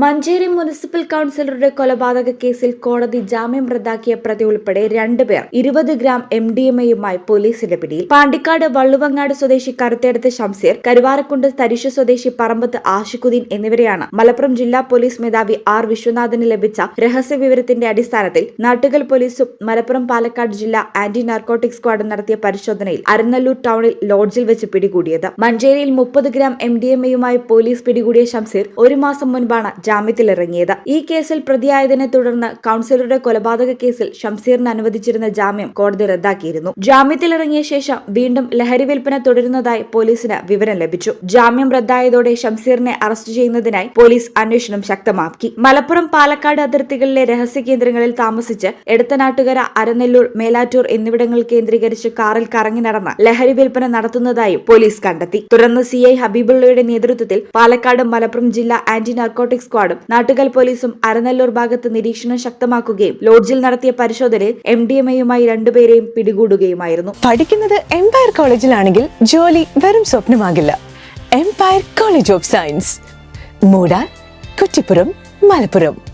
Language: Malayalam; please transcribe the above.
മഞ്ചേരി മുനിസിപ്പൽ കൌൺസിലറുടെ കൊലപാതക കേസിൽ കോടതി ജാമ്യം റദ്ദാക്കിയ പ്രതി ഉൾപ്പെടെ രണ്ടുപേർ ഇരുപത് ഗ്രാം എം ഡി എം എയുമായി പോലീസിന്റെ പിടിയിൽ. പാണ്ടിക്കാട് വള്ളുവങ്ങാട് സ്വദേശി കരുത്തേടത്ത് ഷംസീർ കരുവാരക്കുണ്ട് തരിശു സ്വദേശി പറമ്പത്ത് ആഷിഖുദ്ദീൻ എന്നിവരെയാണ് മലപ്പുറം ജില്ലാ പോലീസ് മേധാവി ആർ വിശ്വനാഥന് ലഭിച്ച രഹസ്യ വിവരത്തിന്റെ അടിസ്ഥാനത്തിൽ നാട്ടുകൽ പോലീസും മലപ്പുറം പാലക്കാട് ജില്ലാ ആന്റി നാർക്കോട്ടിക് സ്ക്വാഡും നടത്തിയ പരിശോധനയിൽ അരനല്ലൂർ ടൗണിൽ ലോഡ്ജിൽ വെച്ച് പിടികൂടിയത്. മഞ്ചേരിയിൽ മുപ്പത് ഗ്രാം എം ഡി എം എയുമായി പോലീസ് പിടികൂടിയ ഷംസീർ ഒരു മാസം മുൻപാണ് ജാമ്യത്തിലിറങ്ങിയത്. ഈ കേസിൽ പ്രതിയായതിനെ തുടർന്ന് കൌൺസിലറുടെ കൊലപാതക കേസിൽ ഷംസീറിന് അനുവദിച്ചിരുന്ന ജാമ്യം കോടതി റദ്ദാക്കിയിരുന്നു. ജാമ്യത്തിലിറങ്ങിയ ശേഷം വീണ്ടും ലഹരി വിൽപ്പന തുടരുന്നതായി പോലീസിന് വിവരം ലഭിച്ചു. ജാമ്യം റദ്ദായതോടെ ഷംസീറിനെ അറസ്റ്റ് ചെയ്യുന്നതിനായി പോലീസ് അന്വേഷണം ശക്തമാക്കി. മലപ്പുറം പാലക്കാട് അതിർത്തികളിലെ രഹസ്യ കേന്ദ്രങ്ങളിൽ താമസിച്ച് എടത്തനാട്ടുകര അരനെല്ലൂർ മേലാറ്റൂർ എന്നിവിടങ്ങൾ കേന്ദ്രീകരിച്ച് കാറിൽ കറങ്ങി നടന്ന ലഹരി വിൽപ്പന നടത്തുന്നതായും പോലീസ് കണ്ടെത്തി. തുടർന്ന് സി ഐ ഹബീബുള്ളയുടെ നേതൃത്വത്തിൽ പാലക്കാട് മലപ്പുറം ജില്ലാ ആന്റി നാർക്കോട്ടിക് സ്ക്വാഡും. നാട്ടുകൽ പോലീസും അരനല്ലൂർ ഭാഗത്ത് നിരീക്ഷണം ശക്തമാക്കുകയും ലോഡ്ജിൽ നടത്തിയ പരിശോധനയിൽ എം ഡി എം എയുമായി രണ്ടുപേരെയും പിടികൂടുകയുമായിരുന്നു. പഠിക്കുന്നത് എംപയർ കോളേജിലാണെങ്കിൽ ജോലി വെറും സ്വപ്നമാകില്ല. എംപയർ കോളേജ് ഓഫ് സയൻസ് മൂടാൻ കുറ്റിപ്പുറം മലപ്പുറം.